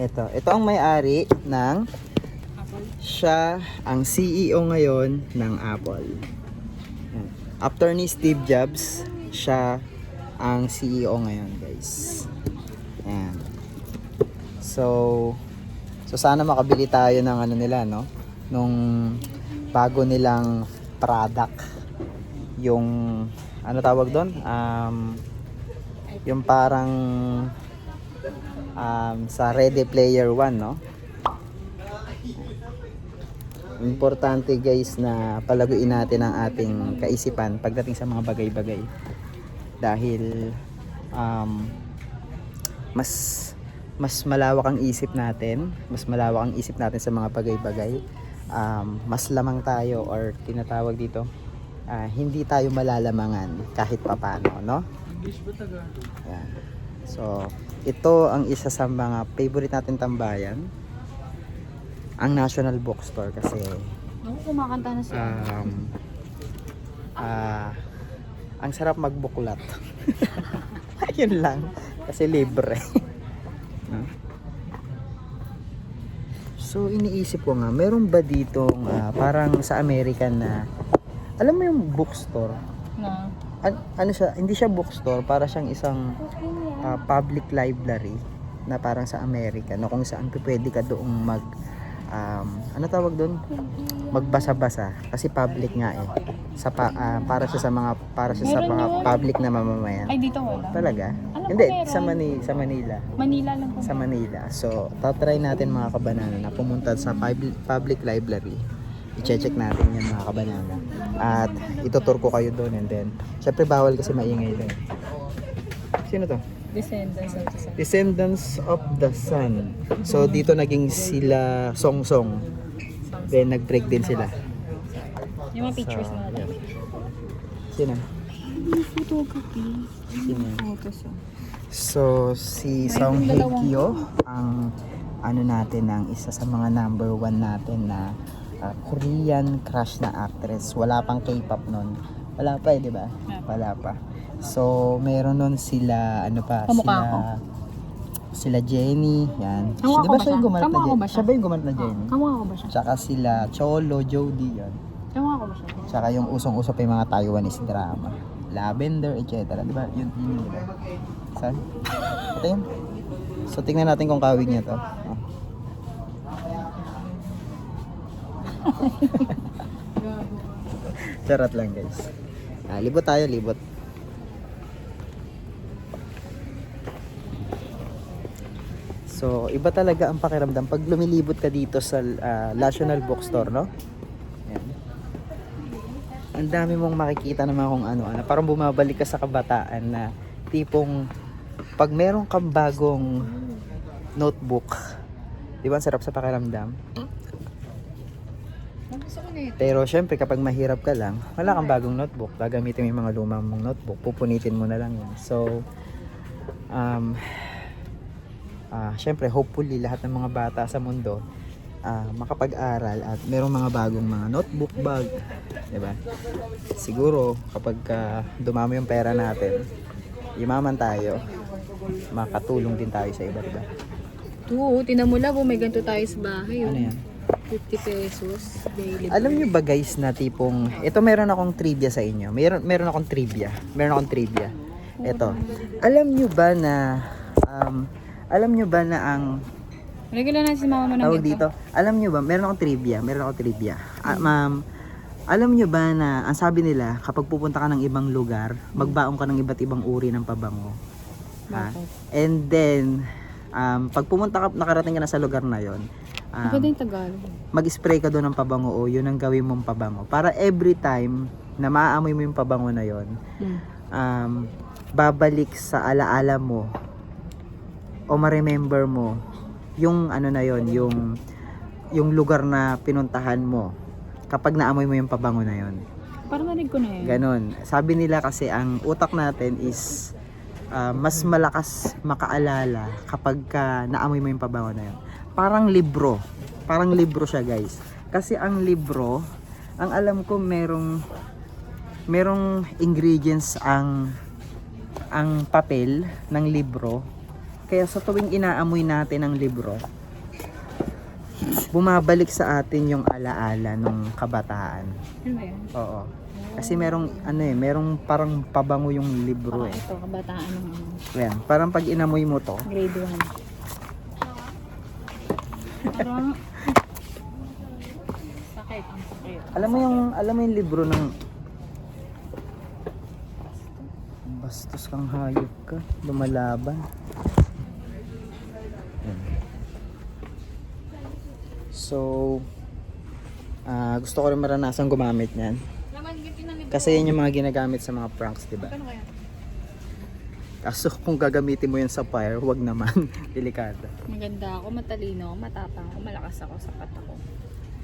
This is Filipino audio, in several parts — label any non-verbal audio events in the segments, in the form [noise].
Ito, ito ang may-ari ng siya ang CEO ngayon ng Apple. After ni Steve Jobs, siya ang CEO ngayon, guys. Yan. So, so sana makabili tayo ng ano nila, no? Nung bago nilang product. Yung, ano tawag doon? Um, yung parang um, sa Ready Player One, no? Importante guys na palaguin natin ang ating kaisipan pagdating sa mga bagay-bagay. Dahil um, mas mas malawak ang isip natin, mas malawak ang isip natin sa mga bagay-bagay. Um, mas lamang tayo or tinatawag dito, ah, hindi tayo malalamangan kahit papano, no? Yan. So, ito ang isa sa mga favorite natin tambayan. Ang National Bookstore kasi Ako kumakanta na siya. um, ah, ang sarap magbuklat. [laughs] Yun lang. Kasi libre. No? [laughs] so, iniisip ko nga, meron ba dito parang sa American na alam mo yung bookstore? na. An- ano siya? Hindi siya bookstore, para siyang isang ah, public library na parang sa Amerika na kung saan pwede ka doong mag um, ano tawag doon? Magbasa-basa kasi public nga eh. Sa pa- ah, para siya sa mga para siya sa mga yun. public na mamamayan. Ay, dito wala. Talaga? Ko Hindi, meron. sa Manila, sa Manila. Manila lang po. Sa Manila. So, tatry natin mga kabanana na pumunta sa public, public library. I-check natin yan mga kabanana. At itutur ko kayo doon and then, syempre bawal kasi maingay doon. Sino to? Descendants of the sun. Descendants of the Sun. So, dito naging sila song-song. Then, nag-break din sila. Yung mga pictures na natin. Sino? Photography. Sino? Photos. So, si Song Hye Kyo, ang ano natin, ang isa sa mga number one natin na ah, Korean crush na actress. Wala pang K-pop nun. Wala pa eh, di ba? Wala pa. So, meron nun sila, ano pa, Kamukha sila, ko. sila Jenny, yan. Kamukha di ko ba ba siya yung siya? gumanap na Kamukha ko Jenny? ba siya? Siya ba yung gumanap na Jenny? Kamukha ko ba siya? Tsaka sila Cholo, Jody, yan. Kamukha ko ba siya? Tsaka yung usong-uso pa yung mga Taiwanese drama. Lavender, etc. Di ba? Yun, yun yun. Saan? Ito yun. So, tingnan natin kung kawig niya to. Oh. [laughs] Charot lang guys. Ah, libot tayo, libot. So, iba talaga ang pakiramdam pag lumilibot ka dito sa ah, National Bookstore, no? Ang dami mong makikita naman kung ano-ano. Parang bumabalik ka sa kabataan na tipong pag meron kang bagong notebook, di ba ang sarap sa pakiramdam? Pero syempre kapag mahirap ka lang, wala kang bagong notebook. Gagamitin mo yung mga lumang mong notebook. Pupunitin mo na lang yun. So, um, ah syempre hopefully lahat ng mga bata sa mundo ah, makapag-aral at merong mga bagong mga notebook bag. 'di ba? Siguro kapag ka dumami yung pera natin, yumaman tayo, makatulong din tayo sa iba, 'di ba? Oo, tinamula po, may ganito tayo sa bahay. Ano 'yan? 50 pesos daily. Alam nyo ba guys na tipong, ito meron akong trivia sa inyo. Meron, meron akong trivia. Meron akong trivia. Ito. Alam nyo ba na, um, alam nyo ba na ang, Regular na si mama mo ng tawag dito, alam nyo ba, meron akong trivia. Meron akong trivia. Ah, ma'am, alam nyo ba na, ang sabi nila, kapag pupunta ka ng ibang lugar, magbaong ka ng iba't ibang uri ng pabango. Ha? Bakit? And then, um, pag pumunta ka, nakarating ka na sa lugar na yon, um, Maganda yung Tagalog. mag-spray ka doon ng pabango o yun ang gawin mong pabango. Para every time na maaamoy mo yung pabango na yon, Hmm. um, babalik sa alaala mo o ma-remember mo yung ano na yon, yung yung lugar na pinuntahan mo kapag naamoy mo yung pabango na yon. Parang narinig ko na yun. Ganon. Sabi nila kasi ang utak natin is ah, mas malakas makaalala kapag ka naamoy mo yung pabango na yun. Parang libro. Parang libro siya guys. Kasi ang libro, ang alam ko merong merong ingredients ang ang papel ng libro Kaya sa tuwing inaamoy natin ang libro, bumabalik sa atin yung alaala nung kabataan. Ano ba yan? Oo. Kasi merong ano eh, merong parang pabango yung libro eh. ito, kabataan ng ano, Ayan, parang pag inamoy mo to, grade 1. Parang, sakit, ang sakit. alam mo yung alam mo yung libro ng Bastos kang hayop ka, lumalaban. So, ah gusto ko rin maranasan gumamit niyan. Kasi yan yung mga ginagamit sa mga pranks, di ba? Kaso kung gagamitin mo yan sa fire, wag naman. [laughs] Delikado. Maganda ako, matalino ako, matapang ako, malakas ako, sapat ako.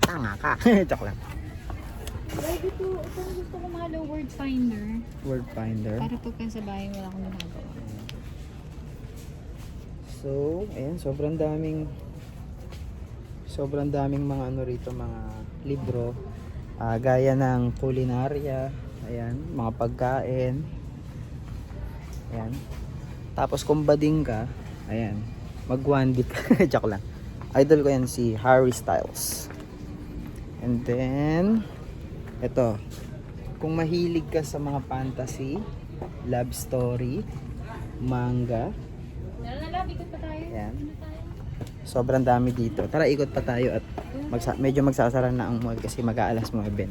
Tanga ka. [laughs] Joke lang. Baby to, ito ang gusto ko mahalo word finder. Word finder. Para pagka sa bahay wala akong ginagawa. So, ayan, sobrang daming sobrang daming mga ano rito, mga libro. Ah, gaya ng kulinarya, ayan, mga pagkain. Ayan. Tapos kung bading ka, ayan, mag one. [laughs] Joke lang. Idol ko yan si Harry Styles. And then, ito, kung mahilig ka sa mga fantasy, love story, manga, Lala na lab, ikot pa tayo. Ayan. Sobrang dami dito. Tara, ikot pa tayo at magsa- medyo magsasara na ang mall kasi mag-aalas mo event.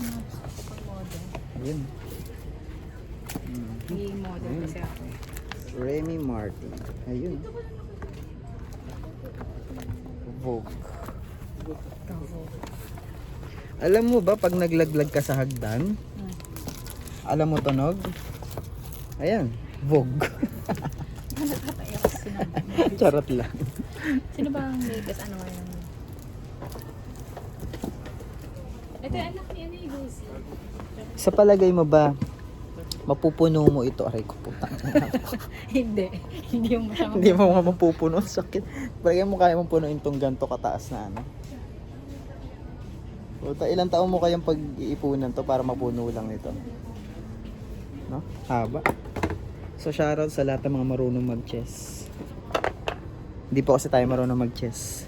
Ano gusto ko pag model? Ayun. Mm. Magiging model Ayun. kasi ako. Remy Martin. Ayun. Vogue. Alam mo ba pag naglaglag ka sa hagdan, Hmm. Alam mo tunog? Ayan, Vogue. Sinabi. Charot lang. Sino ba ang latest ano ngayon? Ito yung anak ni ano yung Lucy. Sa palagay mo ba, mapupuno mo ito? Aray ko puta. [laughs] Hindi. Hindi yung masyadong. Hindi mo nga mapupuno. Sakit. Palagay mo kaya mong punuin tong ganto kataas na ano. Puta, ilang taon mo kayang pag-iipunan to para mapuno lang ito? No? Haba. So shoutout sa lahat ng mga marunong mag-chess. Hindi po kasi tayo marunong mag-chess.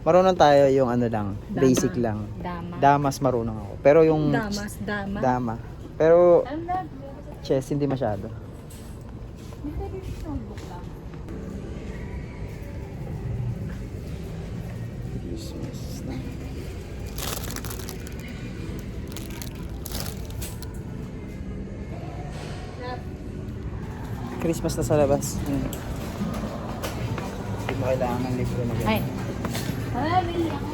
Marunong tayo yung ano lang, Dama. basic lang. Dama. Damas marunong ako. Pero yung Damas. Dama. dama. Pero chess hindi masyado. Christmas na. Christmas na sa labas. Hmm. Hindi mo kailangan ng libro na ganyan. Ay. Ay, may ako.